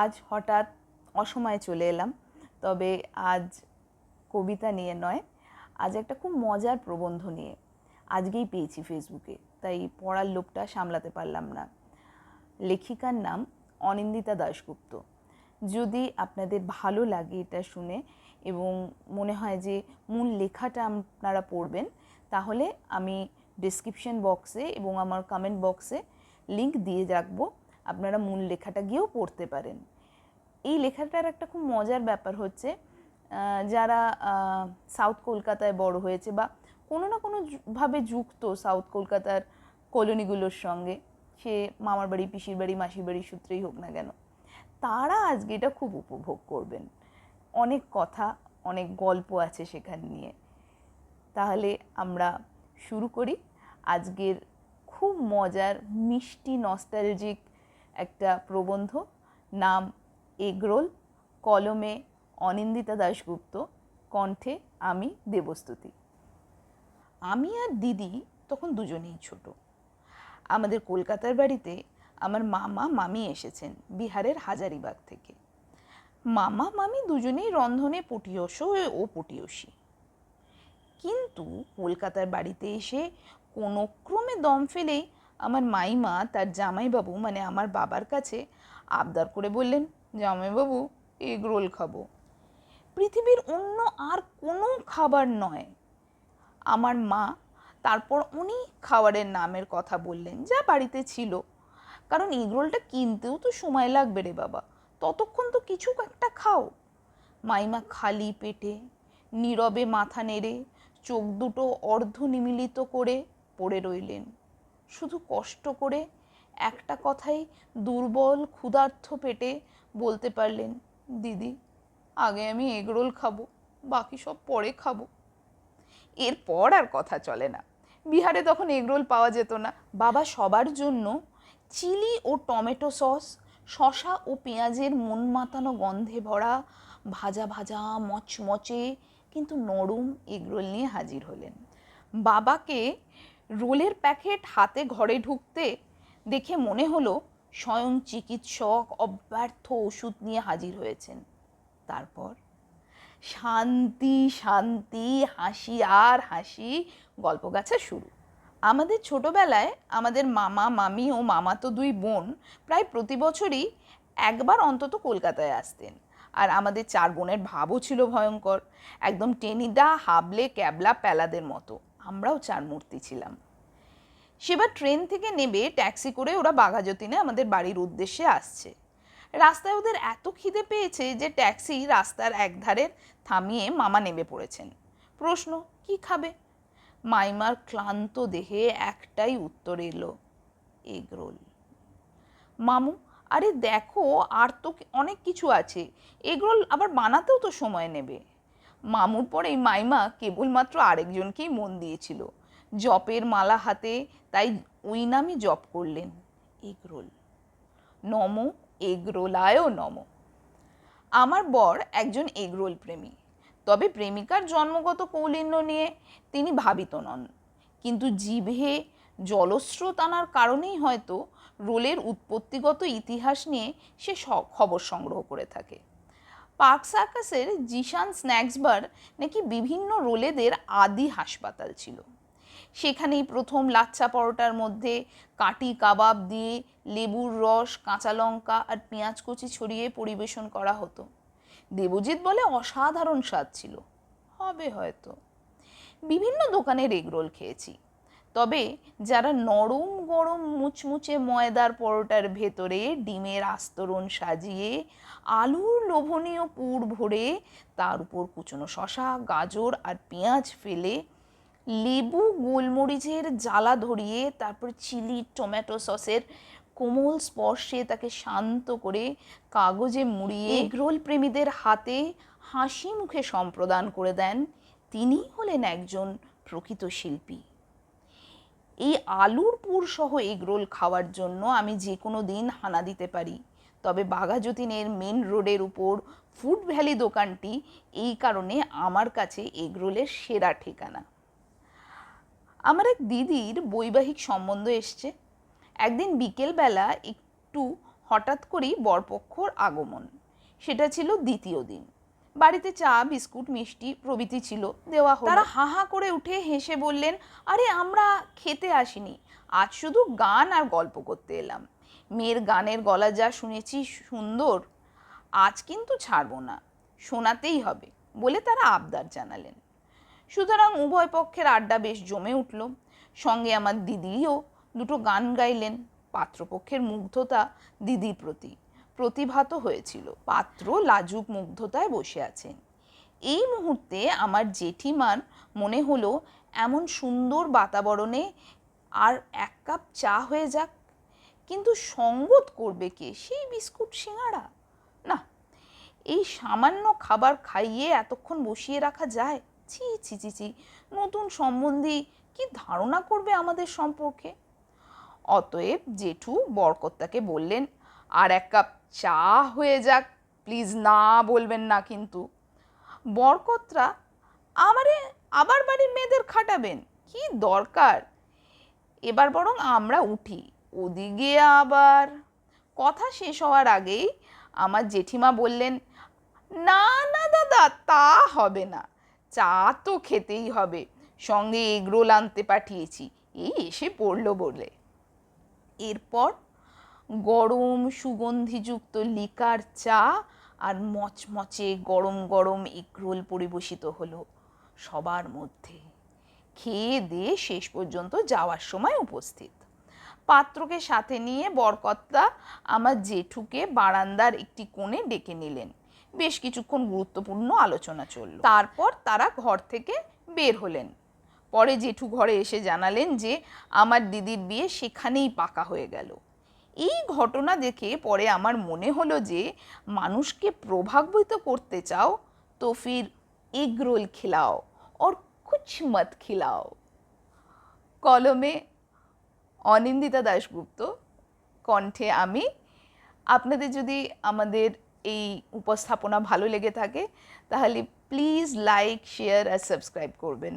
আজ হঠাৎ অসময়ে চলে এলাম। তবে আজ কবিতা নিয়ে নয়, আজ একটা খুব মজার প্রবন্ধ নিয়ে আজকেই পেয়েছি ফেসবুকে, তাই পড়ার লোকটা সামলাতে পারলাম না। লেখিকার নাম অনিন্দিতা দাশগুপ্ত। যদি আপনাদের ভালো লাগে এটা শুনে এবং মনে হয় যে মূল লেখাটা আপনারা পড়বেন, তাহলে আমি ডিসক্রিপশন বক্সে এবং আমার কমেন্ট বক্সে লিংক দিয়ে রাখব। আপনারা মূল লেখাটা গিয়েও পড়তে পারেন। এই লেখাটার একটা খুব মজার ব্যাপার হচ্ছে যারা সাউথ কলকাতায় বড় হয়েছে বা কোনো না কোনো যু- ভাবে যুক্ত সাউথ কলকাতার কলোনিগুলোর সঙ্গে, সে মামার বাড়ি, পিসির বাড়ি, মাসির বাড়ির সূত্রেই হোক না কেন, তারা আজকে এটা খুব উপভোগ করবেন। অনেক কথা, অনেক গল্প আছে সেখান নিয়ে। তাহলে আমরা শুরু করি। আজকের খুব মজার, মিষ্টি নস্টালজিক একটা প্রবন্ধ, নাম এগরোল, কলমে অনিন্দিতা দাশগুপ্ত, কণ্ঠে আমি দেবস্তুতি। আমি আর দিদি তখন দুজনেই ছোট। আমাদের কলকাতার বাড়িতে আমার মামা মামি এসেছেন বিহারের হাজারিবাগ থেকে। মামা মামি দুজনেই রন্ধনে পটিয়স ও পটিয়সী। কিন্তু কলকাতার বাড়িতে এসে কোনো ক্রমে দম ফেলেই আমার মাইমা তার জামাইবাবু মানে আমার বাবার কাছে আবদার করে বললেন, জামাইবাবু, এগ রোল খাব। পৃথিবীর অন্য আর কোনো খাবার নয়। আমার মা তারপর উনি খাবারের নামের কথা বললেন, যা বাড়িতে ছিল। কারণ এগরোলটা কিনতেও তো সময় লাগবে রে বাবা, ততক্ষণ তো কিছু একটা খাও। মাইমা খালি পেটে, নীরবে মাথা নেড়ে, চোখ দুটো অর্ধ নিমিলিত করে পড়ে রইলেন। শুধু কষ্ট করে একটা কথাই দুর্বল ক্ষুধার্থ পেটে বলতে পারলেন, দিদি, আগে আমি এগরোল খাব, বাকি সব পরে খাব। এরপর আর কথা চলে না। বিহারে তখন এগরোল পাওয়া যেত না। বাবা সবার জন্য চিলি ও টমেটো সস শশা ও পেঁয়াজের মন মাতানো গন্ধে ভরা, ভাজা ভাজা, মচমচে, কিন্তু নরম এগরোল নিয়ে হাজির হলেন। বাবাকে রোলের প্যাকেট হাতে ঘরে ঢুকতে দেখে মনে হলো স্বয়ং চিকিৎসক অব্যর্থ ওষুধ নিয়ে হাজির হয়েছেন। তারপর শান্তি শান্তি, হাসি আর হাসি, গল্প গাছা শুরু। আমাদের ছোটবেলায় আমাদের মামা, মামি ও মামাতো দুই বোন প্রায় প্রতি বছরই একবার অন্তত কলকাতায় আসতেন। আর আমাদের চার বোনের ভাবও ছিল ভয়ঙ্কর, একদম টেনিদা, হাবলে, ক্যাবলা, প্যালাদের মতো। আমরাও চার মূর্তি ছিলাম। সেবার ট্রেন থেকে নেবে ট্যাক্সি করে ওরা বাঘাযতীনে আমাদের বাড়ির উদ্দেশ্যে আসছে। রাস্তায় ওদের এত খিদে পেয়েছে যে ট্যাক্সি রাস্তার একধারে থামিয়ে মামা নেমে পড়েছেন। প্রশ্ন, কি খাবে? মাইমার ক্লান্ত দেহে একটাই উত্তর এলো, এগরোল। মামু, আরে দেখো, আর তো অনেক কিছু আছে। এগরোল আবার বানাতেও তো সময় নেবে। মামুর পরেই মাইমা কেবলমাত্র আরেকজনকেই মন দিয়েছিল। জপের মালা হাতে তাই ওই নামই জপ করলেন, এগরোল। নম এগরোলায় নম। আমার বর একজন এগরোল প্রেমী, তবে প্রেমিকার জন্মগত কৌলিন্য নিয়ে তিনি ভাবিত নন। কিন্তু জিভে জলস্রোত আনার কারণেই হয়তো রোলের উৎপত্তিগত ইতিহাস নিয়ে সে, খবর সংগ্রহ করে থাকে। পার্ক সার্কাসের জিশান স্ন্যাক্স বার নাকি বিভিন্ন রোলেদের আদি হাসপাতাল ছিল। সেখানেই প্রথম লাচ্ছা পরোটার মধ্যে কাটি কাবাব দিয়ে লেবুর রস, কাঁচা লঙ্কা আর পেঁয়াজ কুচি ছড়িয়ে পরিবেশন করা হতো। দেবজিৎ বলে অসাধারণ স্বাদ ছিল। হবে হয়তো। বিভিন্ন দোকানের এগরোল খেয়েছি। তবে যারা নরম গরম মুচমুচে ময়দার পরোটার ভেতরে ডিমের আস্তরণ সাজিয়ে আলুর লোভনীয় পুর ভরে তার উপর কুচনো শশা গাজর আর পেঁয়াজ ফেলে লেবু গোলমরিচের জ্বালা ধরিয়ে তারপর চিলি টমেটো সসের কোমল স্পর্শে তাকে শান্ত করে কাগজে মুড়িয়ে এগরোল প্রেমীদের হাতে হাসি মুখে সম্প্রদান করে দেন। তিনি হলেন একজন প্রকৃত শিল্পী। এই আলুর পুর সহ এগরোল খাওয়ার জন্য আমি যে কোনো দিন হানা দিতে পারি। তবে বাঘাযতীনের মেন রোডের উপর ফুড ভ্যালি দোকানটি এই কারণে আমার কাছে এগরোলের সেরা ঠিকানা। আমার এক দিদির বৈবাহিক সম্বন্ধ এসছে। একদিন বিকেলবেলা একটু হঠাৎ করেই বরপক্ষর আগমন। সেটা ছিল দ্বিতীয় দিন। বাড়িতে চা, বিস্কুট, মিষ্টি প্রভৃতি ছিল, দেওয়া তারা হা হা করে উঠে হেসে বললেন, আরে, আমরা খেতে আসিনি। আজ শুধু গান আর গল্প করতে এলাম। মেয়ের গানের গলা যা শুনেছি সুন্দর, আজ কিন্তু ছাড়বো না। শোনাতেই হবে, বলে তারা আবদার জানালেন। সুতরাং উভয় পক্ষের আড্ডা বেশ জমে উঠল। সঙ্গে আমার দিদিও দুটো গান গাইলেন। পাত্রপক্ষের মুগ্ধতা দিদির প্রতি। প্রতিভাত হয়েছিল। পাত্র লাজুক মুগ্ধতায় বসে আছেন। এই মুহূর্তে আমার জেঠিমার মনে হলো, এমন সুন্দর বাতাবরণে আর এক কাপ চা হয়ে যাক। কিন্তু সঙ্গত করবে কে? সেই বিস্কুট সিঙাড়া না, এই সামান্য খাবার খাইয়ে এতক্ষণ বসিয়ে রাখা যায়? ছি ছি ছি ছি, নতুন সম্বন্ধী কি ধারণা করবে আমাদের সম্পর্কে? অতএব জেঠু বরকর্তাকে বললেন আর এক কাপ চা হয়ে যাক। প্লিজ না বলবেন না কিন্তু। বরকতরা আমারে আবার বাড়ির মেয়েদের খাটাবেন। কি দরকার? এবার বরং আমরা উঠি, ওদিকে আবার। কথা শেষ হওয়ার আগেই আমার জেঠিমা বললেন, না না, দাদা, তা হবে না। চা তো খেতেই হবে। সঙ্গে এগরোল আনতে পাঠিয়েছি। এই এসে পড়ল বলে। এরপর গরম সুগন্ধিযুক্ত লিকার চা আর মচমচে গরম গরম এগরোল পরিবেশিত হলো সবার মধ্যে। খেয়ে দিয়ে শেষ পর্যন্ত যাওয়ার সময় উপস্থিত। পাত্রকে সাথে নিয়ে বরকর্তা আমার জেঠুকে বারান্দার একটি কোণে ডেকে নিলেন। বেশ কিছুক্ষণ গুরুত্বপূর্ণ আলোচনা চলল। তারপর তারা ঘর থেকে বের হলেন। পরে জেঠু ঘরে এসে জানালেন যে, আমার দিদির বিয়ে সেখানেই পাকা হয়ে গেল। এই ঘটনা দেখে পরে আমার মনে হলো যে মানুষকে প্রভাবিত করতে চাও তো ফির এগরোল খিলাও ওর কুছ মত খিলাও। কলমে অনিন্দিতা দাশগুপ্ত, কণ্ঠে আমি। আপনাদের যদি আমাদের এই উপস্থাপনা ভালো লেগে থাকে, তাহলে প্লিজ লাইক শেয়ার আর সাবস্ক্রাইব করবেন।